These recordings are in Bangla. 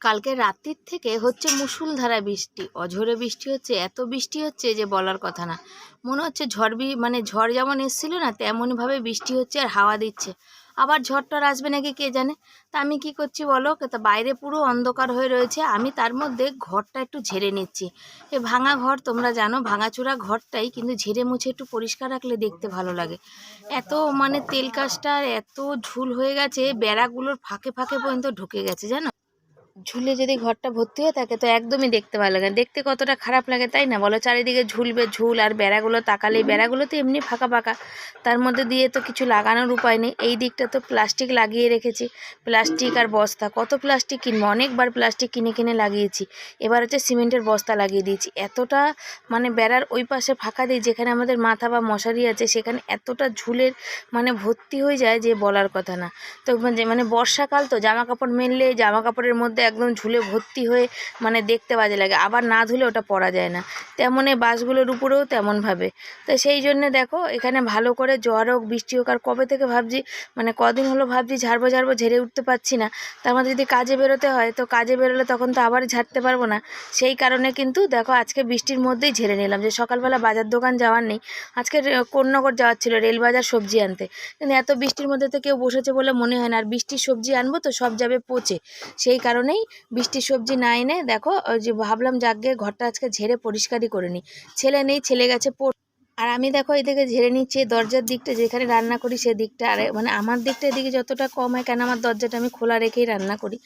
কালকে রাত্রির থেকে হচ্ছে মুষলধারা বৃষ্টি। অঝোরে বৃষ্টি হচ্ছে, এত বৃষ্টি হচ্ছে যে বলার কথা না। মনে হচ্ছে ঝড় বি মানে ঝড় যেমন এসেছিল না তেমনভাবে বৃষ্টি হচ্ছে আর হাওয়া দিচ্ছে। আবার ঝড়টার আসবে নাকি কে জানে? তা আমি কি করছি বলো? তা বাইরে পুরো অন্ধকার হয়ে রয়েছে, আমি তার মধ্যে ঘরটা একটু ঝেড়ে নিচ্ছি। এ ভাঙা ঘর তোমরা জানো, ভাঙাচোরা ঘরটাই কিন্তু ঝেড়ে মুছে একটু পরিষ্কার রাখলে দেখতে ভালো লাগে। এত মানে তেল কাজটা এত ঝুল হয়ে গেছে, বেড়াগুলোর ফাঁকে ফাঁকে পর্যন্ত ঢুকে গেছে, জানো? ঝুলে যদি ঘরটা ভর্তি হয়ে থাকে তো একদমই দেখতে ভালো লাগে। দেখতে কতটা খারাপ লাগে তাই না? বলো চারিদিকে ঝুলবে ঝুল আর বেড়াগুলো তাকালেই, বেড়াগুলো তো এমনি ফাঁকা ফাঁকা। তার মধ্যে দিয়ে তো কিছু লাগানোর উপায় নেই। এই দিকটা তো প্লাস্টিক লাগিয়ে রেখেছি। প্লাস্টিক আর বস্তা। কত প্লাস্টিক কিনবো? অনেকবার প্লাস্টিক কিনে কিনে লাগিয়েছি। এবার হচ্ছে সিমেন্টের বস্তা লাগিয়ে দিয়েছি। এতটা মানে বেড়ার ওই পাশে ফাঁকা দিই যেখানে আমাদের মাথা বা মশারি আছে, সেখানে এতটা ঝুলের মানে ভর্তি হয়ে যায় যে বলার কথা না। তো মানে মানে বর্ষাকাল তো জামা কাপড় মেললে জামা কাপড়ের মধ্যে একদম ঝুলে ভর্তি হয়ে মানে দেখতে বাজে লাগে। আবার না ধুলে ওটা পরা যায় না। তেমন এই বাসগুলোর উপরেও তেমনভাবে। তো সেই জন্যে দেখো, এখানে ভালো করে জ্বর হোক, বৃষ্টি হোক, আর কবে থেকে ভাবছি মানে কদিন হলো ভাবছি ঝাড়বো ঝাড়বো, ঝেড়ে উঠতে পারছি না। তার মধ্যে যদি কাজে বেরোতে হয়, তো কাজে বেরোলে তখন তো আবার ঝাড়তে পারব না। সেই কারণে কিন্তু দেখো, আজকে বৃষ্টির মধ্যেই ঝেড়ে নিলাম যে সকালবেলা বাজার দোকান যাওয়ার নেই। আজকে রে- কোন্নগর যাওয়ার ছিল, রেলবাজার সবজি আনতে। কিন্তু এত বৃষ্টির মধ্যে তো কেউ বসেছে বলে মনে হয় না। আর বৃষ্টির সবজি আনব তো সব যাবে পচে। সেই কারণেই বৃষ্টির সবজি না এনে দেখো, ওই যে ভাবলাম যাকে ঘরটা আজকে ঝেড়ে পরিষ্কারই করে নিই। ছেলে নেই, ছেলে গেছে আর আমি দেখো এদিকে ঝেড়ে নিচ্ছি দরজার দিকটা যেখানে রান্না করি সেদিকটা আর মানে আমার দিকটা এদিকে যতটা কম হয়, কেন আমার দরজাটা আমি খোলা রেখেই রান্না করি?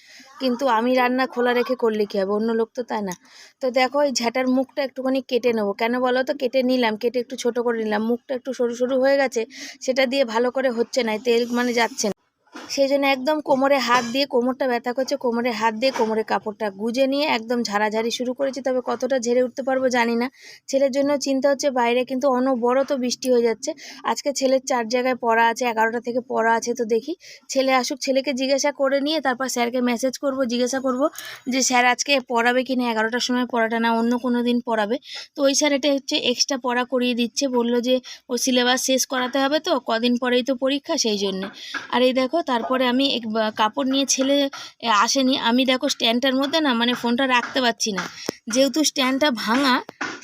কিন্তু আমি রান্না খোলা রেখে করলে কী হবে? অন্য লোক তো তাই না? তো দেখো এই ঝাঁটার মুখটা একটুখানি কেটে নেব। কেন বলো তো? কেটে নিলাম, কেটে একটু ছোট করে নিলাম। মুখটা একটু সরু সরু হয়ে গেছে, সেটা দিয়ে ভালো করে হচ্ছে না তেল মানে যাচ্ছে না। সেই জন্য একদম কোমরে হাত দিয়ে কোমরটা ব্যথা করছে, কোমরে হাত দিয়ে কোমরে কাপড়টা গুজে নিয়ে একদম ঝাড়াঝাড়ি শুরু করেছি। তবে কতটা ঝেড়ে উঠতে পারব জানি না। ছেলের জন্য চিন্তা হচ্ছে বাইরে কিন্তু অনবরত বৃষ্টি হয়ে যাচ্ছে। আজকে ছেলের চার জায়গায় পড়া আছে, এগারোটা থেকে পড়া আছে তো দেখি। ছেলে আসুক, ছেলেকে জিজ্ঞাসা করে নিয়ে তারপর স্যারকে মেসেজ করব, জিজ্ঞাসা করব যে স্যার আজকে পড়াবে কি না এগারোটার সময় পড়াটা না, অন্য কোনো দিন পড়াবে। তো ওই স্যার এটা হচ্ছে এক্সট্রা পড়া করিয়ে দিচ্ছে, বলল যে ও সিলেবাস শেষ করাতে হবে তো, কদিন পরেই তো পরীক্ষা সেই জন্যে। আর এই দেখো তারপরে আমি কাপড় নিয়ে ছেলে আসেনি। আমি দেখো স্ট্যান্ডটার মধ্যে না মানে ফোনটা রাখতে পারছি না। যেহেতু স্ট্যান্ডটা ভাঙা,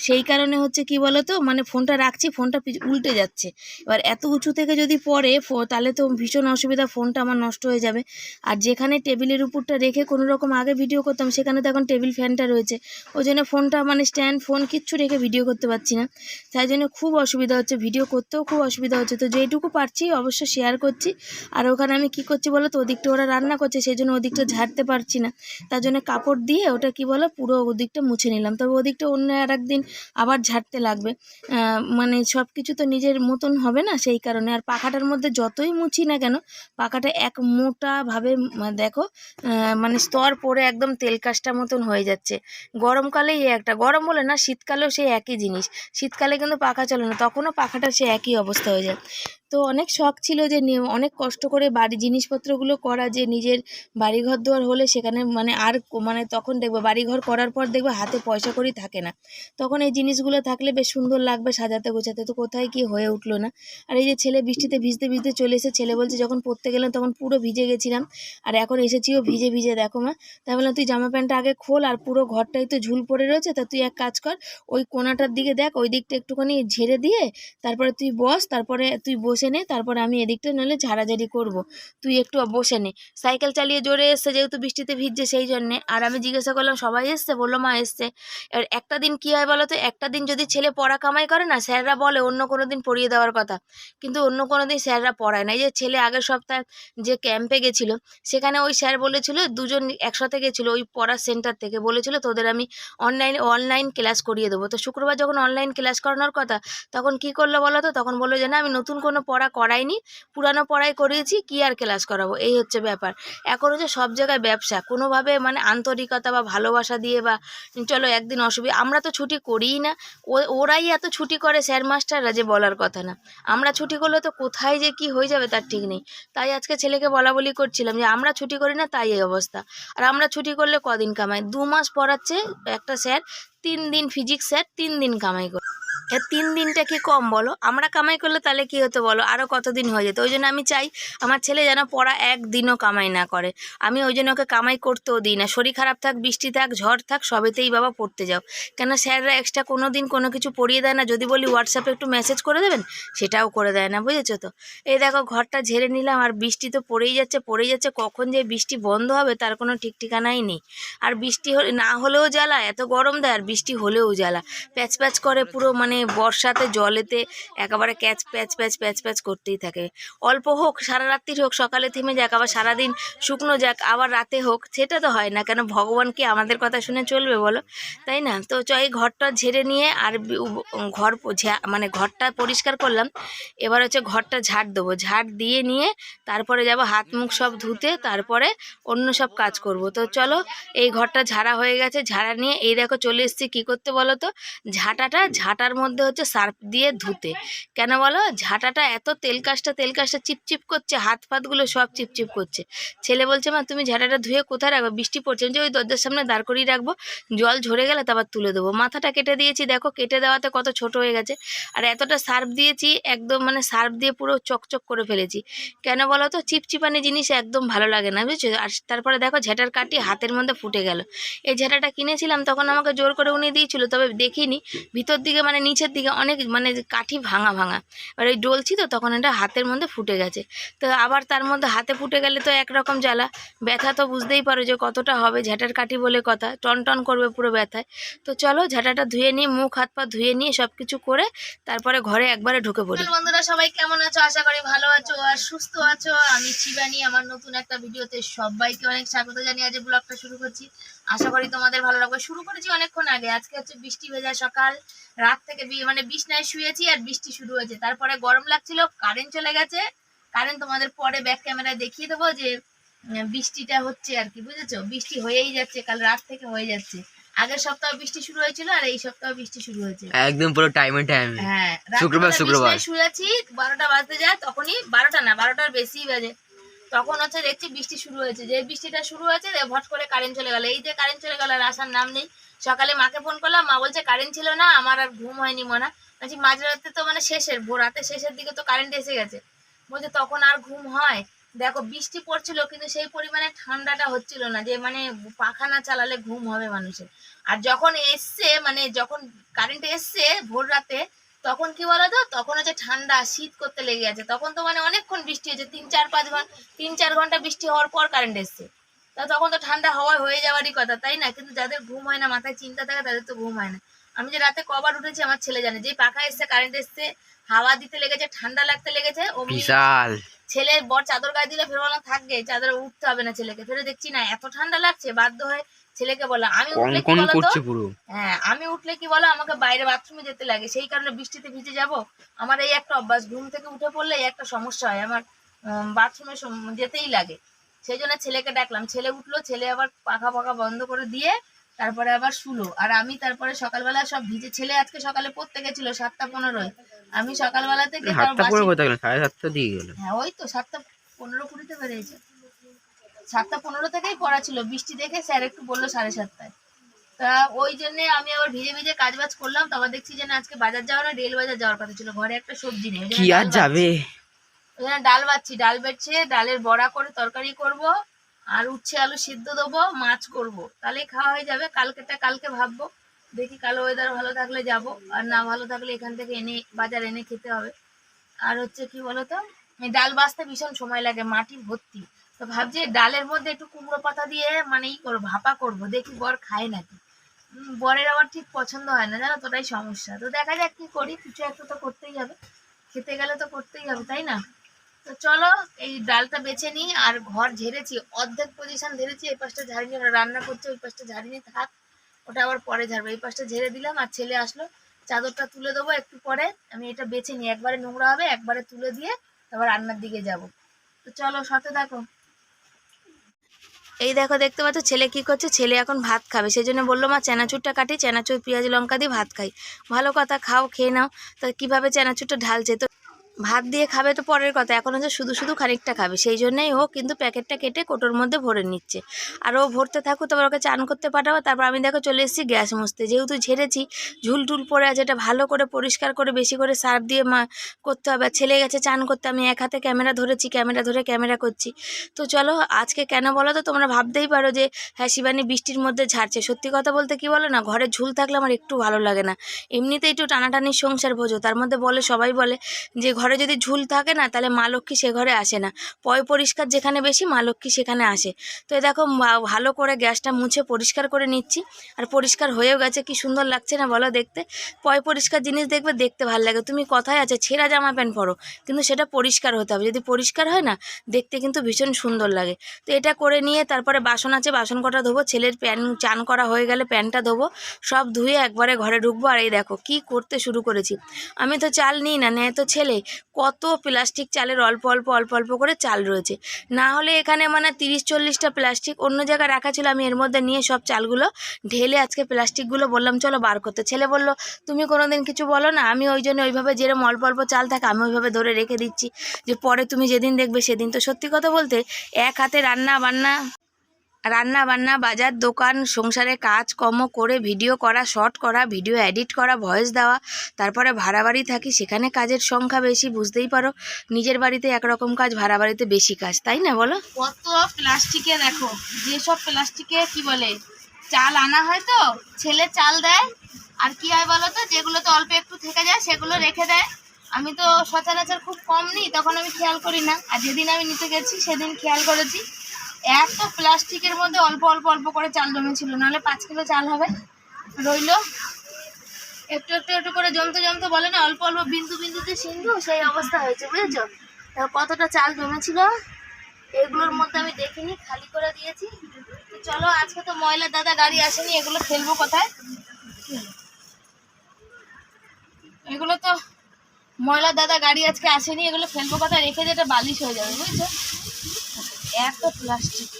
সেই কারণে হচ্ছে কি বলো তো মানে ফোনটা রাখছি, ফোনটা উল্টে যাচ্ছে। এবার এত উঁচু থেকে যদি পড়ে তাহলে তো ভীষণ অসুবিধা, ফোনটা আমার নষ্ট হয়ে যাবে। আর যেখানে টেবিলের উপরটা রেখে কোনো রকম আগে ভিডিও করতাম, সেখানে তো এখন টেবিল ফ্যানটা রয়েছে। ওই জন্য ফোনটা মানে স্ট্যান্ড, ফোন কিচ্ছু রেখে ভিডিও করতে পারছি না। তাই জন্য খুব অসুবিধা হচ্ছে, ভিডিও করতেও খুব অসুবিধা হচ্ছে। তো যেইটুকু পারছি, অবশ্য শেয়ার করছি। আর ওখানে আমি কি করছি বলো তো? ওদিকটা ওরা রান্না করছে সেই জন্য ওদিকটা ঝাড়তে পারছি না। তার জন্য কাপড় দিয়ে ওটা কি বলো, পুরো ওদিকটা মুছে নিলাম। তবে ওদিকটা অন্য আর একদিন আবার ঝাড়তে লাগবে। মানে সব কিছু তো নিজের মতন হবে না সেই কারণে। আর পাখাটার মধ্যে যতই মুছি না কেন, পাখাটা এক মোটাভাবে দেখো মানে স্তর পড়ে একদম তেল কাজটার মতন হয়ে যাচ্ছে। গরমকালেই একটা, গরম বলে না, শীতকালেও সেই একই জিনিস। শীতকালে কিন্তু পাখা চলে না, তখনও পাখাটা সে একই অবস্থা হয়ে যায়। তো অনেক শখ ছিল যে অনেক কষ্ট করে বাড়ি জিনিসপত্রগুলো করা, যে নিজের বাড়িঘর দুয়ার হলে সেখানে মানে আর মানে তখন দেখবে বাড়িঘর করার পর দেখবে হাতে পয়সা কড়ি থাকে না। তখন এই জিনিসগুলো থাকলে বেশ সুন্দর লাগবে সাজাতে গোছাতে, তো কোথায় কি হয়ে উঠল না? আর এই যে ছেলে বৃষ্টিতে ভিজতে ভিজতে চলে এসে ছেলে বলছে, যখন পড়তে গেলাম তখন পুরো ভিজে গেছিলাম, আর এখন এসেছিও ভিজে ভিজে দেখো মা। তাই বললাম, তুই জামা প্যান্টটা আগে খোল, আর পুরো ঘরটাই তো ঝুল পড়ে রয়েছে, তা তুই এক কাজ কর, ওই কোনাটার দিকে দেখ, ওই দিকটা একটুখানি ঝেড়ে দিয়ে, তারপরে তুই বস, তারপরে তুই বসে নে, তারপরে আমি এদিকটা নইলে ঝাড়াঝাড়ি করব। তুই একটু বসে নে। সাইকেল চালিয়ে জোরে এসছে যেহেতু বৃষ্টিতে ভিজছে সেই জন্যে। আর আমি জিজ্ঞাসা করলাম, সবাই এসছে? বলল, মা এসছে। এবার একটা দিন কী হয় বলো তো একটা দিন যদি ছেলে পড়া কামাই করে না, স্যাররা বলে অন্য কোনো দিন পড়িয়ে দেওয়ার কথা। কিন্তু অন্য কোনো দিন স্যাররা পড়ায় না। এই যে ছেলে আগের সপ্তাহে যে ক্যাম্পে গেছিল, সেখানে ওই স্যার বলেছিল, দুজন একসাথে গেছিল ওই পড়ার সেন্টার থেকে। বলেছিল, তোদের আমি অনলাইন অনলাইন ক্লাস করিয়ে দেবো। তো শুক্রবার যখন অনলাইন ক্লাস করানোর কথা, তখন কি করল বলো তো তখন বলল যে, না, আমি নতুন কোনো পড়া করাইনি, পুরানো পড়াই করিয়েছি, কি আর ক্লাস করাবো? এই হচ্ছে ব্যাপার। এখন হচ্ছে সব জায়গায় ব্যবসা। কোনোভাবে মানে আন্তরিকতা বা ভালোবাসা দিয়ে বা চলো একদিন অসুবিধা, আমরা তো ছুটি করিই না। ওরাই এত ছুটি করে স্যার মাস্টাররা যে বলার কথা না। আমরা ছুটি করলে তো কোথায় যে কি হয়ে যাবে তার ঠিক নেই। তাই আজকে ছেলেকে বলা বলি করছিলাম যে, আমরা ছুটি করি না, তাই এই অবস্থা। আর আমরা ছুটি করলে কদিন কামাই? দু মাস পড়াচ্ছে একটা স্যার তিন দিন ফিজিক্স স্যার তিন দিন কামাই করে তিন দিনটা কি কম বলো? আমরা কামাই করলে তাহলে কি হতো বলো? আরও কতদিন হয়ে যেত? ওই জন্য আমি চাই আমার ছেলে যেন পড়া একদিনও কামাই না করে। আমি ওই জন্য ওকে কামাই করতেও দিই না। শরীর খারাপ থাক, বৃষ্টি থাক, ঝড় থাক, সবেতেই বাবা পড়তে যাও। কেন স্যাররা এক্সট্রা কোনো দিন কোনো কিছু পড়িয়ে দেয় না। যদি বলি হোয়াটসঅ্যাপে একটু মেসেজ করে দেবেন, সেটাও করে দেয় না। বুঝেছ তো? এই দেখো ঘরটা ঝেড়ে নিলাম, আর বৃষ্টি তো পড়েই যাচ্ছে পড়েই যাচ্ছে। কখন যে বৃষ্টি বন্ধ হবে তার কোনো ঠিক ঠিকানাই নেই। আর বৃষ্টি না হলেও জ্বালা, এত গরম দেয় আর বৃষ্টি হলেও জ্বালা। প্যাচ প্যাচ করে পুরো মানে বর্ষাতে, জলেতে একেবারে ক্যাচ, প্যাচ প্যাচ প্যাচ প্যাচ করতেই থাকে। অল্প হোক, সারা রাত্রির হোক, সকালে থেমে যাক, আবার সারাদিন শুকনো যাক, আবার রাতে হোক, সেটা তো হয় না। কেন ভগবান কি আমাদের কথা শুনে চলবে বলো? তাই না? তো চ, এই ঘরটা ঝেড়ে নিয়ে আর ঘর মানে ঘরটা পরিষ্কার করলাম। এবার হচ্ছে ঘরটা ঝাড় দেবো। ঝাড় দিয়ে নিয়ে তারপরে যাব হাত মুখ সব ধুতে, তারপরে অন্য সব কাজ করব। তো চলো, এই ঘরটা ঝাড়া হয়ে গেছে। ঝাড়া নিয়ে এই দেখো চলে এসেছি। কী করতে বলো তো? ঝাঁটাটা, ঝাঁটার মধ্যে হচ্ছে সার্ফ দিয়ে ধুতে। কেন বলো? ঝাঁটাটা এত তেল কাজটা তেল কাজটা চিপচিপ করছে, হাত ফাতগুলো সব চিপচিপ করছে। ছেলে বলছে, মা, তুমি ঝাঁটাটা ধুয়ে কোথায় রাখবে? বৃষ্টি পড়ছে। যে ওই দরজার সামনে দাঁড় করিয়ে রাখব, জল ঝরে গেলে তারপর তুলে দেবো। মাথাটা কেটে দিয়েছি, দেখো, কেটে দেওয়াতে কত ছোট হয়ে গেছে। আর এতটা সার্ফ দিয়েছি, একদম মানে সার্ফ দিয়ে পুরো চকচক করে ফেলেছি। কেন বলো তো? চিপচিপানি জিনিস একদম ভালো লাগে না, বুঝছ? আর তারপরে দেখো, ঝেঁটার কাটি হাতের মধ্যে ফুটে গেল। এই ঝেঁটাটা কিনেছিলাম, তখন আমাকে জোর করে উনি দিয়েছিল, তবে দেখিনি। ভিতর দিকে মানে নিচের দিকে অনেক মানে কাঠি ভাঙা ভাঙা। এবার ওই ডলছি তো, তখন এটা হাতের মধ্যে ফুটে গেছে। তো আবার তার মধ্যে হাতে ফুটে গেলে তো একরকম জ্বালা। ব্যথা তো বুঝতেই পারো যে কতটা হবে, ঝাঁটার কাঠি বলে কথা। টন টন করবে পুরো ব্যথায়। তো চলো ঝাঁটাটা ধুয়ে নিয়ে মুখ, হাত, পা ধুয়ে নিয়ে সব কিছু করে তারপরে ঘরে একবারে ঢুকে পড়ি। বন্ধুরা সবাই কেমন আছো? আশা করি ভালো আছো আর সুস্থ আছো। আমি শিবানী, আমার নতুন একটা ভিডিওতে সবাইকে অনেক স্বাগত জানিয়ে আজ ব্লগটা শুরু করছি। আশা করি তোমাদের ভালো লাগবে। শুরু করেছি অনেকক্ষণ আগে। আজকে হচ্ছে বৃষ্টি ভেজা সকাল। রাত থেকে মানে বিছনায় শুয়েছি আর বৃষ্টি শুরু হয়েছে। তারপরে গরম লাগছিল কারেন্ট চলে গেছে। কারেন্ট তোমাদের পরে ব্যাক ক্যামেরায় দেখিয়ে দেবো যে বৃষ্টিটা হচ্ছে আর কি বুঝেছ? বৃষ্টি হয়েই যাচ্ছে কাল রাত থেকে হয়ে যাচ্ছে। আগের সপ্তাহ বৃষ্টি শুরু হয়েছিল আর এই সপ্তাহ বৃষ্টি শুরু হয়েছে। একদম পুরো টাইমে টাইমে হ্যাঁ শুক্রবার, শুক্রবার। শুয়েছি বারোটা বাজতে যায় তখনই বারোটা না বারোটার বেশি বাজে। তখন হচ্ছে দেখছি বৃষ্টি শুরু হয়েছে। যে বৃষ্টিটা শুরু হয়েছে ভট করে কারেন্ট চলে গেল। এই যে কারেন্ট চলে গেল আর আসার নাম নেই। সকালে মাকে ফোন করলাম, মা বলছে কারেন্ট ছিল না, আমার আর ঘুম হয়নি মনে বলছি মাঝরাতে তো মানে শেষের, ভোর রাতে শেষের দিকে তো কারেন্ট এসে গেছে। বলছে, তখন আর ঘুম হয়? দেখো, বৃষ্টি পড়ছিল, কিন্তু সেই পরিমাণে ঠান্ডাটা হচ্ছিল না, যে মানে পাখা না চালালে ঘুম হবে মানুষের। আর যখন এসছে মানে যখন কারেন্ট এসছে ভোর রাতে তখন কি বলতো তখন হচ্ছে ঠান্ডা শীত করতে লেগে আছে তখন তো মানে অনেকক্ষণ বৃষ্টি হয়েছে তিন চার পাঁচ ঘণ্টা তিন চার ঘণ্টা বৃষ্টি হওয়ার পর কারেন্ট এসছে। তা তখন তো ঠান্ডা হাওয়া হয়ে যাওয়ারই কথা তাই না? কিন্তু যাদের ঘুম হয় না মাথায় চিন্তা থাকে তাদের তো ঘুম হয় না। আমি যে রাতে কবার উঠেছি আমার ছেলে জানে যে পাখা এসছে কারেন্ট এসছে হাওয়া দিতে লেগেছে ঠান্ডা লাগতে লেগেছে বিশাল। ছেলে বর চাদর গায়ে দিলে ফের বললাম থাকবে চাদরে উঠতে হবে না ছেলেকে। ফেরে দেখছি না এত ঠান্ডা লাগছে বাধ্য হয়ে ছেলেকে বললাম আমি উঠলে কি করছে পুরো হ্যাঁ আমি উঠলে কি বলো আমাকে বাইরে বাথরুমে যেতে লাগে। সেই কারণে বৃষ্টিতে ভিজে যাব। আমার এই একটা অভ্যাস ঘুম থেকে উঠে পড়লে এই একটা সমস্যা হয়। আমার বাথরুমে যেতেই লাগে। সেই জন্য ছেলেকে ডাকলাম। ছেলে উঠল ছেলে আবার পাখা পাখা বন্ধ করে দিয়ে তারপরে আবার শুলো। আর আমি তারপরে সকালবেলা সব ভিজে ছেলে আজকে সকালে পড়তে গেছিল সাতটা পনেরোয়। আমি সকালবেলা থেকে সাড়ে সাতটা দিয়ে গেল। হ্যাঁ ওই তো সাতটা পনেরো কুড়িতে বেরিয়েছে। সাতটা পনেরো থেকেই পড়া ছিল। বৃষ্টি দেখে স্যার একটু বলল সাড়ে সাতটায়। তা ওই জন্যে আমি আবার ভিজে ভিজে কাজ বাজ করলাম। তারপর দেখছি যে না আজকে বাজার যাওয়ার না রেল বাজার যাওয়ার কথা ছিল। ঘরে একটা সবজি নেই। কি আর যাবে। ওই জন্য ডাল বাচ্ছি ডাল বেটছে ডালের বড়া করে তরকারি করব আর উচ্ছে আলু সিদ্ধ দেবো মাছ করব। তাহলেই খাওয়া হয়ে যাবে। কালকেটা কালকে ভাববো। দেখি কাল ওয়েদার ভালো থাকলে যাব আর না ভালো থাকলে এখান থেকে এনে বাজার এনে খেতে হবে। আর হচ্ছে কি বলতো? ডাল বাছতে ভীষণ সময় লাগে মাটি ভর্তি। তো ভাবছি ডালের মধ্যে একটু কুমড়ো পাতা দিয়ে মানে ই করব, ভাপা করব, দেখি বর খায় নাকি। বরের আবার ঠিক পছন্দ হয় না, জানো তোটাই সমস্যা। তো দেখা যাক কি করি, কিছু একটা তো করতেই হবে। খেতে গেলে তো করতেই হবে, তাই না? তো চলো, এই ডালটা বেছে নিই, আর ঘর ঝেড়েছি, অর্ধেক পজিশন ঝেড়েছি, এই পাশটা ঝাড়িনি, ওরা রান্না করছে, ওই পাশটা ঝাড়িনি, থাক, ওটা আবার পরে ঝাড়বো। এই পাশটা ঝেড়ে দিলাম, আর ছেলে আসলো, চাদরটা তুলে দেবো একটু পরে, আমি এটা বেছে নিই, একবারে নোংরা হবে, একবারে তুলে দিয়ে তারপর রান্নার দিকে যাব। তো চলো, সাথে দেখো এই দেখো, দেখতে পাচ্ছ, ছেলে কি করছে? ছেলে এখন ভাত খাবে। সেই জন্য বলল, মা, চেনাচুরটা কাটি, চেনাচুর, পেঁয়াজ, লঙ্কা দিয়ে ভাত খাই। ভালো কথা, খাও, খেয়ে নাও। তা কীভাবে চেনাচুরটা ঢালছে? তো ভাত দিয়ে খাবে তো পরের কথা। এখন হচ্ছে শুধু শুধু খানিকটা খাবে। সেই জন্যই ও কিন্তু প্যাকেটটা কেটে কোটোর মধ্যে ভরে নিচ্ছে। আর ও ভরতে থাকুক, তারপর ওকে চান করতে পাঠাবো। তারপর আমি দেখো চলে এসেছি গ্যাস মুছতে। যেহেতু ঝেড়েছি, ঝুল টুল পড়ে আছে, এটা ভালো করে পরিষ্কার করে, বেশি করে সার্ফ দিয়ে মা করতে হবে। ছেলে গেছে চান করতে, আমি এক হাতে ক্যামেরা ধরেছি, ক্যামেরা ধরে ক্যামেরা করছি। তো চলো, আজকে কেন বলো তো, তোমরা ভাবতেই পারো যে হ্যাঁ শিবানী বৃষ্টির মধ্যে ঝাড়ছে। সত্যি কথা বলতে কি বলো না, ঘরে ঝুল থাকলে আমার একটু ভালো লাগে না। এমনিতেই একটু টানাটানির সংসার ভোজো তার মধ্যে বলে, সবাই বলে যে, ঘরে যদি ঝুল থাকে না, তাহলে মা লক্ষ্মী সে ঘরে আসে না। পয় পরিষ্কার যেখানে বেশি, মা লক্ষ্মী সেখানে আসে। তো এই দেখো ভালো করে গ্যাসটা মুছে পরিষ্কার করে নিচ্ছি। আর পরিষ্কার হয়েও গেছে, কি সুন্দর লাগছে না বলো দেখতে? পয় পরিষ্কার জিনিস দেখবে, দেখতে ভালো লাগে। তুমি কথায় আছে, ছেঁড়া জামা প্যান্ট পরো, কিন্তু সেটা পরিষ্কার হতে হবে। যদি পরিষ্কার হয় না, দেখতে কিন্তু ভীষণ সুন্দর লাগে। তো এটা করে নিয়ে তারপরে বাসন আছে, বাসন কটা ধোবো। ছেলের প্যান চান করা হয়ে গেলে প্যানটা ধোবো। সব ধুয়ে একবারে ঘরে ঢুকবো। আর এই দেখো, কি করতে শুরু করেছি। আমি তো চাল নিই না নেয় তো ছেলে। কত প্লাস্টিক চালের অল্প অল্প অল্প অল্প করে চাল রয়েছে। না হলে এখানে মানে তিরিশ, চল্লিশটা প্লাস্টিক অন্য জায়গায় রাখা ছিল, আমি এর মধ্যে নিয়ে সব চালগুলো ঢেলে আজকে প্লাস্টিকগুলো বললাম, চলো বার করতে। ছেলে বলল, তুমি কোনো দিন কিছু বলো না, আমি ওই জন্য ওইভাবে যেরকম অল্প অল্প চাল থাকে, আমি ওইভাবে ধরে রেখে দিচ্ছি যে পরে তুমি যেদিন দেখবে সেদিন। তো সত্যি কথা বলতে, এক হাতে রান্না বান্না রান্না বান্না বাজার, দোকান, সংসারে কাজকর্ম করে ভিডিও করা শর্ট করা, ভিডিও এডিট করা, ভয়েস দেওয়া, তারপরে ভাড়া বাড়ি থাকি, সেখানে কাজের সংখ্যা বেশি, বুঝতেই পারো। নিজের বাড়িতে একরকম কাজ, ভাড়া বাড়িতে বেশি কাজ, তাই না বলো? কত প্লাস্টিকে দেখো, যেসব প্লাস্টিকে কি বলে, চাল আনা হয় তো, ছেলে চাল দেয়, আর কি হয় বলো তো যেগুলো তো অল্প একটু থেকে যায়, সেগুলো রেখে দেয়। আমি তো সচরাচর খুব কম নিই, তখন আমি খেয়াল করি না, আর যেদিন আমি নিতে গেছি, সেদিন খেয়াল করেছি। এত প্লাস্টিকের মধ্যে অল্প অল্প অল্প করে চাল জমেছিল, নাহলে পাঁচ কিলো চাল হবে। রইল। একটু একটু একটু করে জমতে জমতে বলে না, অল্প অল্প বিন্দু বিন্দুতে সিন্ধু, সেই অবস্থা হয়েছে, বুঝেছ? কতটা চাল জমেছিল, এগুলোর মধ্যে আমি দেখিনি, খালি করে দিয়েছি। চলো, আজকে তো ময়লার দাদা গাড়ি আসেনি, এগুলো ফেলব কোথায়? এগুলো তো ময়লার দাদা গাড়ি আজকে আসেনি, এগুলো ফেলব কোথায়? রেখে যেটা বালিশ হয়ে যাবে, বুঝছ? এত প্লাস্টিক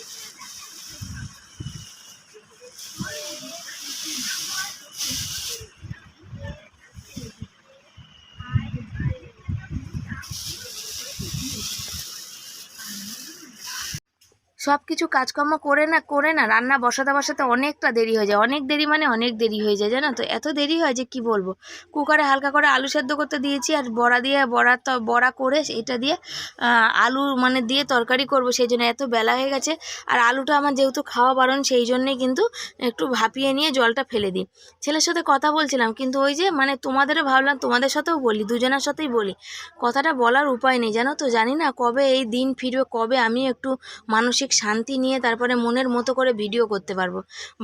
সব কিছু কাজকর্ম করে না করে না, রান্না বসাতে বসাতে অনেকটা দেরি হয়ে যায়। অনেক দেরি মানে অনেক দেরি হয়ে যায়, জানো তো? এত দেরি হয় যে কি বলব? কুকারে হালকা করে আলু সেদ্ধ করতে দিয়েছি আর বড়া দিয়ে, বড়া তো, বড়া করে এটা দিয়ে আলু মানে দিয়ে তরকারি করব, সেই জন্য এত বেলা হয়ে গেছে। আর আলুটা আমার যেহেতু খাওয়া বারণ, সেই জন্যেই কিন্তু একটু ভাপিয়ে নিয়ে জলটা ফেলে দিই। ছেলের সাথে কথা বলছিলাম, কিন্তু ওই যে মানে তোমাদেরও ভাবলাম, তোমাদের সাথেও বলি, দুজনের সাথেই বলি। কথাটা বলার উপায় নেই, জানো তো? জানি না কবে এই দিন ফিরবে, কবে আমি একটু মানসিক শান্তি নিয়ে তারপরে মনের মতো করে ভিডিও করতে পারব।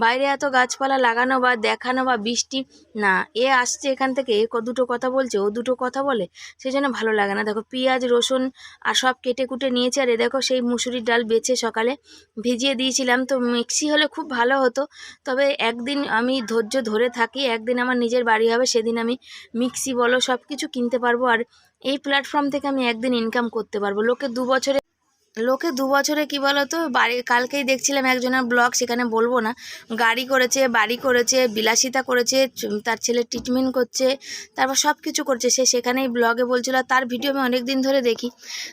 বাইরে এত গাছপালা লাগানো বা দেখানো বা বৃষ্টি, না, এ আসছে এখান থেকে, এ দুটো কথা বলছে, ও দুটো কথা বলে, সেই জন্য ভালো লাগে না। দেখো, পেঁয়াজ, রসুন আর সব কেটে কুটে নিয়েছে, আর এ দেখো সেই মুসুরির ডাল বেছে সকালে ভিজিয়ে দিয়েছিলাম। তো মিক্সি হলে খুব ভালো হতো, তবে একদিন আমি ধৈর্য ধরে থাকি, একদিন আমার নিজের বাড়ি হবে, সেদিন আমি মিক্সি বলো সব কিছু কিনতে পারব, আর এই প্ল্যাটফর্ম থেকে আমি একদিন ইনকাম করতে পারব। লোকে দু বছরে লোকে দু বছরে কি বলতো? বাড়ি, কালকেই দেখছিলাম একজনের ব্লগ, সেখানে বলব না। গাড়ি করেছে, বাড়ি করেছে, বিলাসিতা করেছে তার ছেলে ট্রিটমেন্ট করছে, তারপর সব কিছু করছে। সে সেখানেই ব্লগে বলছিল, তার ভিডিও আমি অনেক দিন ধরে দেখি।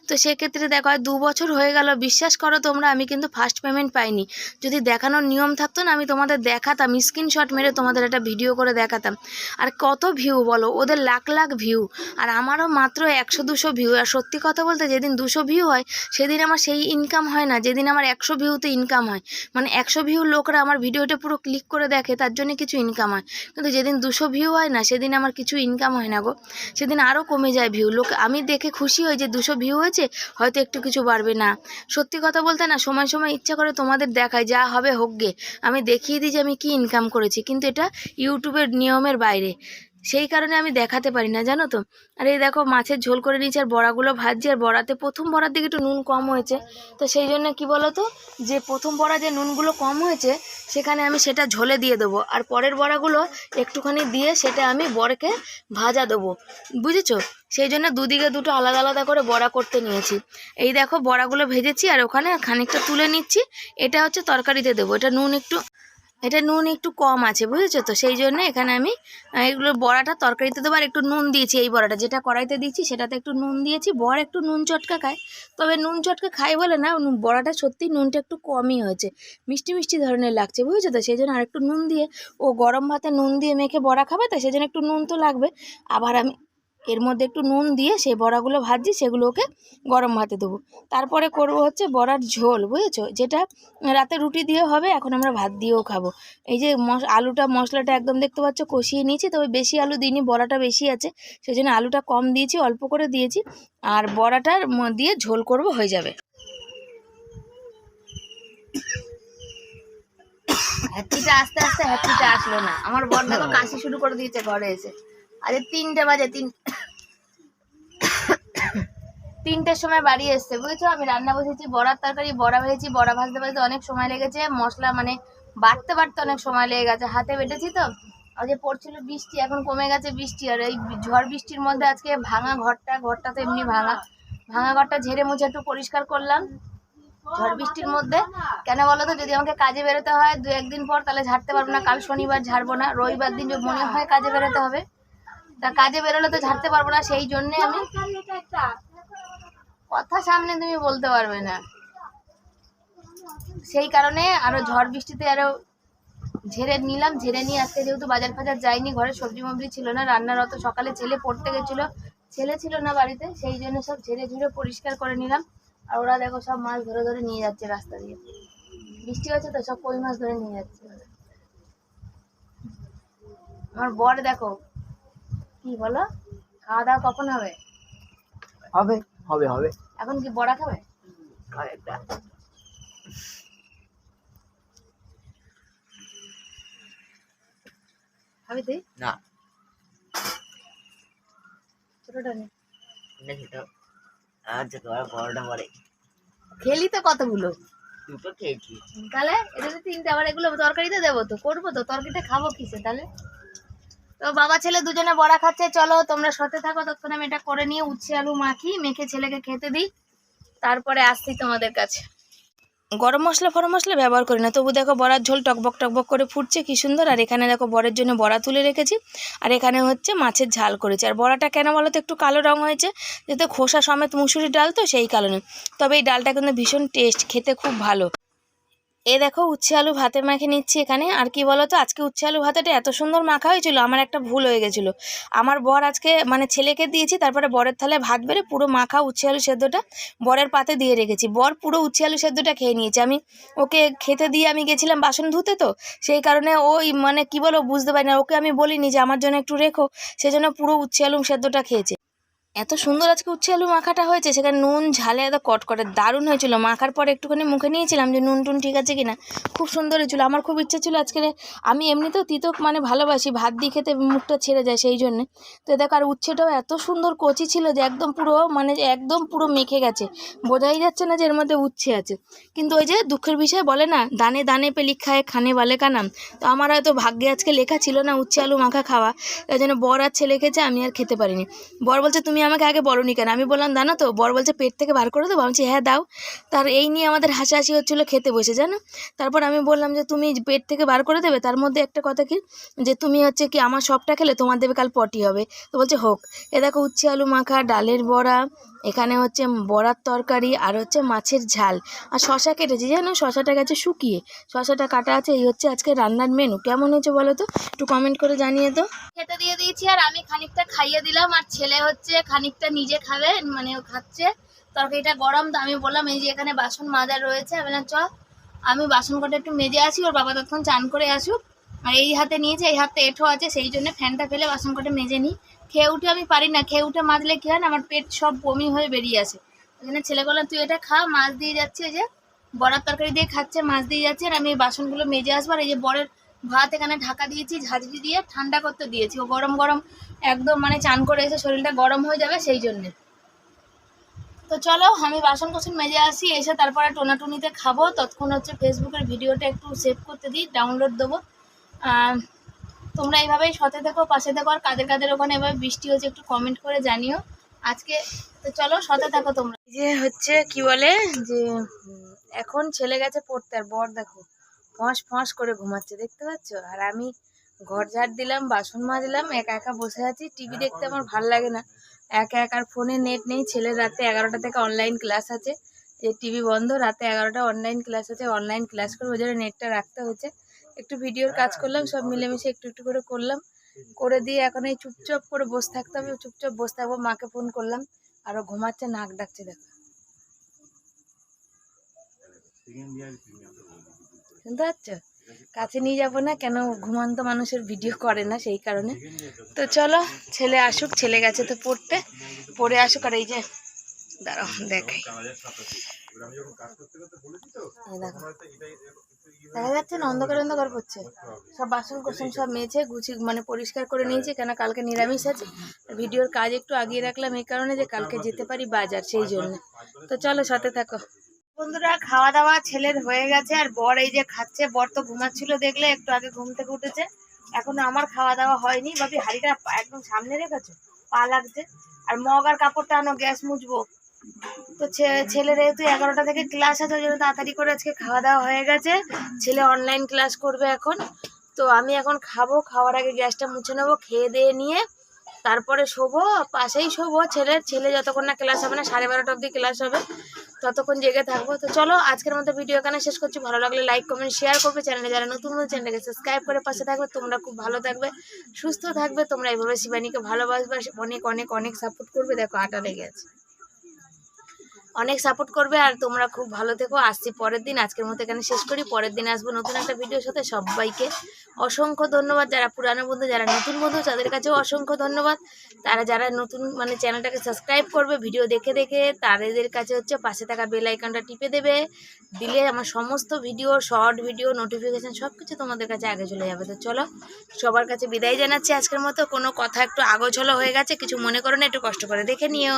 তো সেক্ষেত্রে দেখো, আর দু বছর হয়ে গেল, বিশ্বাস করো তোমরা, আমি কিন্তু ফার্স্ট পেমেন্ট পাইনি। যদি দেখানোর নিয়ম থাকতো না, আমি তোমাদের দেখাতাম, স্ক্রিনশট মেরে তোমাদের একটা ভিডিও করে দেখাতাম। আর কত ভিউ বলো, ওদের লাখ লাখ ভিউ। আর আমারও মাত্র একশো, দুশো ভিউ। আর সত্যি কথা বলতে, যেদিন দুশো ভিউ হয়, সেদিন আমার সেই ইনকাম হয় না, যেদিন আমার একশো ভিউতে ইনকাম হয়। মানে একশো ভিউ লোকরা আমার ভিডিওটা পুরো ক্লিক করে দেখে, তার জন্য কিছু ইনকাম হয়। কিন্তু যেদিন দুশো ভিউ হয় না, সেদিন আমার কিছু ইনকাম হয় না গো। সেদিন আরও কমে যায় ভিউ লোক, আমি দেখে খুশি হই যে দুশো ভিউ হয়েছে, হয়তো একটু কিছু বাড়বে না। সত্যি কথা বলতে না, সময় সময় ইচ্ছা করে তোমাদের দেখায়, যা হবে হোক গে। আমি দেখিয়ে দিই যে আমি কি ইনকাম করেছি। কিন্তু এটা ইউটিউবের নিয়মের বাইরে। সেই কারণে আমি দেখাতে পারি না, জানো তো? আর এই দেখো, মাছের ঝোল করে নিয়েছি আর বড়াগুলো ভাজছি, আর বড়াতে প্রথম বড়ার দিকে একটু নুন কম হয়েছে। তো সেই জন্য কি বলো তো যে প্রথম বড়া যে নুনগুলো কম হয়েছে, সেখানে আমি সেটা ঝোলে দিয়ে দেবো। আর পরের বড়াগুলো একটুখানি দিয়ে সেটা আমি বরকে ভাজা দেবো। বুঝেছ? সেই জন্য দুদিকে দুটো আলাদা আলাদা করে বড়া করতে নিয়েছি। এই দেখো, বড়াগুলো ভেজেছি আর ওখানে খানিকটা তুলে নিচ্ছি। এটা হচ্ছে তরকারিতে দেবো। এটা নুন একটু এটা নুন একটু কম আছে, বুঝেছ তো? সেই জন্য এখানে আমি এগুলো বড়াটা তরকারিতে দেবো আর একটু নুন দিয়েছি এই বড়াটা। যেটা কড়াইতে দিচ্ছি সেটাতে একটু নুন দিয়েছি। বড় একটু নুন চটকা খায়। তবে নুন চটকা খাই বলে না বড়াটা সত্যি নুনটা একটু কমই হয়েছে। মিষ্টি মিষ্টি ধরনের লাগছে, বুঝেছ তো? সেই জন্য আর একটু নুন দিয়ে, ও গরম ভাতে নুন দিয়ে মেখে বড়া খাবে, তো সেই জন্য একটু নুন তো লাগবে। আবার আমি এর মধ্যে একটু নুন দিয়ে সেই বড়াগুলো ভাজছি সেগুলো ওকে গরম ভাতে দেবো। তারপরে করব হচ্ছে বড়ার ঝোল, বুঝেছ? যেটা রাতে রুটি দিয়ে হবে, এখন আমরা ভাত দিয়েও খাব। এই যে আলুটা, মশলাটা একদম দেখতে পাচ্ছ কষিয়ে নিয়েছি, তবে বেশি আলু দিইনি, বড়াটা বেশি আছে সেই জন্য আলুটা কম দিয়েছি, অল্প করে দিয়েছি, আর বড়াটার দিয়ে ঝোল করব, হয়ে যাবে। হ্যাচিটা আস্তে আস্তে হ্যাচিটা আসলো না। আমার বর দেখো কাশি শুরু করে দিয়েছে ঘরে এসে। আরে তিনটে বাজে, তিন তিনটের সময় বাড়ি এসছে, বুঝেছ? আমি রান্না বসেছি, বড়ার তরকারি, বড়া ভেজেছি, বড়া ভাজতে ভাজতে অনেক সময় লেগেছে, মশলা মানে বাড়তে বাড়তে অনেক সময় লেগে গেছে, হাতে বেটেছি তো। যে পড়ছিল বৃষ্টি, এখন কমে গেছে বৃষ্টি, আর এই ঝড় বৃষ্টির মধ্যে আজকে ভাঙা ঘরটা ঘরটা তো এমনি ভাঙা। ভাঙা ঘরটা ঝেড়ে মুছে একটু পরিষ্কার করলাম। ঝড় বৃষ্টির মধ্যে। কেন বলো তো? যদি আমাকে কাজে বেরোতে হয় দু একদিন পর, তাহলে ঝাড়তে পারব না, কাল শনিবার ঝাড়বো না, রবিবার দিন মনে হয় কাজে বেরোতে হবে। তা কাজে বেরোলে তো ঝাড়তে পারব না, সেই জন্যে আমি কথা সামনে তুমি বলতে পারবে না। সেই কারণে আরও ঝড় বৃষ্টিতে আরও ঝেড়ে নিলাম, ঝেড়ে নিয়ে আজকে যেহেতু বাজার ফাজার যাইনি ঘরে সবজি মবজি ছিল না, রান্নার অত সকালে ছেলে পড়তে গেছিল, ছেলে ছিল না বাড়িতে, সেই জন্য সব ঝেড়ে ঝুড়ে পরিষ্কার করে নিলাম। আর ওরা দেখো সব মাছ ধরে ধরে নিয়ে যাচ্ছে রাস্তা দিয়ে। বৃষ্টি হচ্ছে তো সব কই মাছ ধরে নিয়ে যাচ্ছে। আমার বর দেখো কি বলো? খাওয়া দাওয়া কখন হবে? হবে হবে হবে। এখন কি বড়া খাবে? খাবি তুই? না। ছোটটা নে। না আচ্ছা তোমার বড়টা পরে খেলি তো কতগুলো? দুটো খেয়েছি। তাহলে এটা তিনটে আবার এগুলো তরকারিতে দেবো তো করব তো তরকারিটা খাব কিসে তাহলে? তো বাবা ছেলে দুজনে বড়া খাচ্ছে, চলো তোমরা সতে থাকো, ততক্ষণ আমি এটা করে নিয়ে উচ্ছে, আলু, মাখি, মেখে ছেলেকে খেতে দিই, তারপরে আসছি তোমাদের কাছে। গরম মশলা, ফরম মশলা ব্যবহার করি না। তবু দেখো বড়ার ঝোল টকবক টকবক করে ফুটছে, কি সুন্দর। আর এখানে দেখো বরের জন্য বড়া তুলে রেখেছি, আর এখানে হচ্ছে মাছের ঝাল করেছি। আর বড়াটা কেন বলো তো, একটু কালো রং হয়েছে, যেহেতু খোসা সমেত মুসুরি ডাল তো সেই কারণে। তবে এই ডালটা কিন্তু ভীষণ টেস্ট, খেতে খুব ভালো। এ দেখো উচ্ছে আলু ভাতে মাখে নিচ্ছি এখানে। আর কি বলো তো আজকে উচ্ছে আলু ভাতেটা এত সুন্দর মাখা হয়েছিল, আমার একটা ভুল হয়ে গেছিল। আমার বর আজকে মানে ছেলেকে দিয়েছি, তারপরে বরের থালায় ভাত বেড়ে পুরো মাখা উচ্ছে আলু সেদ্ধটা বরের পাতে দিয়ে রেখেছি। বর পুরো উচ্ছে আলু সেদ্ধটা খেয়ে নিয়েছে। আমি ওকে খেতে দিয়ে আমি গেছিলাম বাসন ধুতে তো, সেই কারণে ওই মানে কি বলো বুঝতে পারি না। ওকে আমি বলিনি যে, আমার জন্য একটু রেখো। সেজন্য পুরো উচ্ছে আলু সেদ্ধটা খেয়েছে। এত সুন্দর আজকে উচ্ছে আলু মাখাটা হয়েছে, সেখানে নুন, ঝালে এত কটকটে, দারুণ হয়েছিল। মাখার পরে একটুখানি মুখে নিয়েছিলাম যে নুন টুন ঠিক আছে কিনা। খুব সুন্দর হয়েছিল। আমার খুব ইচ্ছে ছিল আজকে আমি এমনিতেও তিতো মানে ভালোবাসি, ভাত দিয়ে খেতে মুখটা ছেড়ে যায় সেই জন্যে। তো দেখো, আর উচ্ছেটাও এত সুন্দর কচি ছিল যে একদম পুরো মানে একদম পুরো মেখে গেছে। বোঝাই যাচ্ছে না যে এর মধ্যে উচ্ছে আছে। কিন্তু ওই যে দুঃখের বিষয় বলে না, দানে দানে পে লিখা হয় খানে বালে কানাম তো আমার হয়তো ভাগ্যে আজকে লেখা ছিল না উচ্ছে আলু মাখা খাওয়া। তাই জন্য বর আর ছেলে খেয়েছে, আমি আর খেতে পারিনি। বর বলছে, তুমি আমাকে আগে বলনি কেন? আমি বললাম দানা তো, বর বলছে পেট থেকে বার করে দেবো। আমি বলছি হ্যাঁ দাও। তার এই নিয়ে আমাদের হাসাহাসি হচ্ছিল খেতে বসে, জানো? তারপর আমি বললাম যে, তুমি পেট থেকে বার করে দেবে? তার মধ্যে একটা কথা কি? যে, তুমি হচ্ছে কি আমার সবটা খেলে, তোমার দেবে কাল পটি হবে। তো বলছে, হোক। এ দেখো, উচ্ছে আলু মাখা, ডালের বড়া এখানে হচ্ছে বড়ার তরকারি আর হচ্ছে মাছের ঝাল। আর শশা কেটেছি, জানো? শশাটা গেছে শুকিয়ে। শশাটা কাটা আছে, এই হচ্ছে আজকে রান্নার মেনু কেমন হয়েছে বলো তো? একটু কমেন্ট করে জানিয়ে তো খেতে দিয়ে দিয়েছি আর আমি খানিকটা খাইয়ে দিলাম। আর ছেলে হচ্ছে খানিকটা নিজে খাবে মানে ও খাচ্ছে। তরকারিটা গরম, তো আমি বললাম, এই যে এখানে বাসন মাজার রয়েছে। আমি বললাম চ আমি বাসন কটা একটু মেজে আসি, ওর বাবা ততক্ষণ চান করে আসুক। আর এই হাতে নিয়েছে, এই হাতে এঁঠো আছে, সেই জন্য ফ্যানটা ফেলে বাসন কটা মেজে নিই। খেয়ে উঠে আমি পারি না, খেয়ে উঠে মাজলে কি হয় না, আমার পেট সব বমি হয়ে বেরিয়ে আসে। ওই জন্য ছেলে বললাম তুই এটা খা, মাছ দিয়ে যাচ্ছে যে, বড়ার তরকারি দিয়ে খাচ্ছে, মাছ দিয়ে যাচ্ছে, আর আমি এই বাসনগুলো মেজে আসব, আর এই যে বরের ভাত এখানে ঢাকা দিয়েছি, ঝাঁঝরি দিয়ে ঠান্ডা করতে দিয়েছি। ও গরম গরম একদম মানে চান করে এসে শরীরটা গরম হয়ে যাবে সেই জন্যে। তো চলো, আমি বাসন কোসন মেজে আসি, এসে তারপরে টোনাটুনিতে খাব। ততক্ষণ হচ্ছে ফেসবুকের ভিডিওটা একটু সেভ করতে দিই ডাউনলোড দেবো। তোমরা এইভাবেই সতে থেকো, পাশে থেকো, আর কাদের কাদের ওখানে এভাবে বৃষ্টি হচ্ছে একটু কমেন্ট করে জানিও। আজকে তো চলো সতে থাকো তোমরা। যে হচ্ছে কি বলে যে, এখন ছেলে গেছে পড়তে, আর বর দেখো, ফোঁস ফোঁস করে ঘুমাচ্ছে, দেখতে পাচ্ছ? আর আমি ঘর ঝাড় দিলাম, বাসন মাজলাম, একা একা বসে আছি টিভি দেখতে আমার ভালো লাগে না। একা একার ফোনে নেট নেই, ছেলের রাতে এগারোটা থেকে অনলাইন ক্লাস আছে, যে টিভি বন্ধ, রাতে এগারোটা অনলাইন ক্লাস আছে অনলাইন ক্লাস করে ওই জন্য নেটটা রাখতে হচ্ছে একটু ভিডিওর কাজ করলাম, সব মিলেমিশে একটু একটু করে করলাম। করে দিয়ে এখন এই চুপচাপ করে বসে থাকতে হবে, চুপচাপ বসে থাকব, মাকে ফোন করলাম আরও ঘুমাচ্ছে, নাক ডাকছে, দেখো। শুনতে পাচ্ছ? কাছে নিয়ে যাব না, কেন ঘুমন্ত মানুষের ভিডিও করে না, সেই কারণে। তো চলো, ছেলে আসুক, ছেলে গেছে তো পড়তে, পড়ে আসুক, আর এই যে, দাঁড়াও দেখো। দেখা যাচ্ছে না, অন্ধকার অন্ধকার করছে সব বাসন কোসন সব মেঝে গুছি মানে পরিষ্কার করে নিয়েছি, কেন কালকে নিরামিষ আছে। ভিডিওর কাজ একটু আগিয়ে রাখলাম এই কারণে যে কালকে যেতে পারি বাজার, সেই জন্য। তো চলো সাথে থাকো। বন্ধুরা খাওয়া দাওয়া ছেলের হয়ে গেছে, আর বর এই যে খাচ্ছে, বর তো ঘুমাচ্ছিল দেখলে, একটু আগে ঘুম থেকে উঠেছে। এখন আমার খাওয়া দাওয়া হয়নি, ভাবি হাড়িটা একদম সামনে রেখেছো, পা লাগছে। আর মগ আর কাপড়টা আনো, গ্যাস মুছবো। তো ছেলের যেহেতু এগারোটা থেকে ক্লাস আছে, ওই জন্য তাড়াতাড়ি করে আজকে খাওয়া দাওয়া হয়ে গেছে। ছেলে অনলাইন ক্লাস করবে এখন। তো আমি এখন খাব, খাওয়ার আগে গ্যাসটা মুছে নেব, খেয়ে দিয়ে নিয়ে তারপরে শোবো, পাশেই শোবো ছেলের ছেলে যতক্ষণ না ক্লাস হবে না, সাড়ে বারোটা অবধি ক্লাস হবে। ততক্ষণ জেগে থাকব। তো চলো, আজকের মতো ভিডিও এখানে শেষ করছি। ভালো লাগলে লাইক কমেন্ট শেয়ার করবে। চ্যানেলে যারা নতুন নতুন চ্যানেলকে সাবস্ক্রাইব করে পাশে থাকবে, তোমরা খুব ভালো থাকবে, সুস্থ থাকবে। তোমরা এইভাবে শিবানীকে ভালোবাসবে, অনেক অনেক অনেক সাপোর্ট করবে। দেখো আটা লেগে আছে। অনেক সাপোর্ট করবে আর তোমরা খুব ভালো থেকো। আসছি পরের দিন, আজকের মতো এখানে শেষ করি। পরের দিন আসব নতুন একটা ভিডিওর সাথে। সবাইকে অসংখ্য ধন্যবাদ। যারা পুরানো বন্ধু, যারা নতুন বন্ধু, তাদের কাছেও অসংখ্য ধন্যবাদ। তারা যারা নতুন মানে চ্যানেলটাকে সাবস্ক্রাইব করবে, ভিডিও দেখে দেখে, তাদের কাছে হচ্ছে পাশে থাকা বেল আইকনটা টিপে দেবে। দিলে আমার সমস্ত ভিডিও শর্ট ভিডিও নোটিফিকেশান সব কিছু তোমাদের কাছে আগে চলে যাবে। তো চলো, সবার কাছে বিদায় জানাচ্ছি আজকের মতো। কোনো কথা একটু আগোছলো হয়ে গেছে, কিছু মনে করো না, একটু কষ্ট করে দেখে নিও।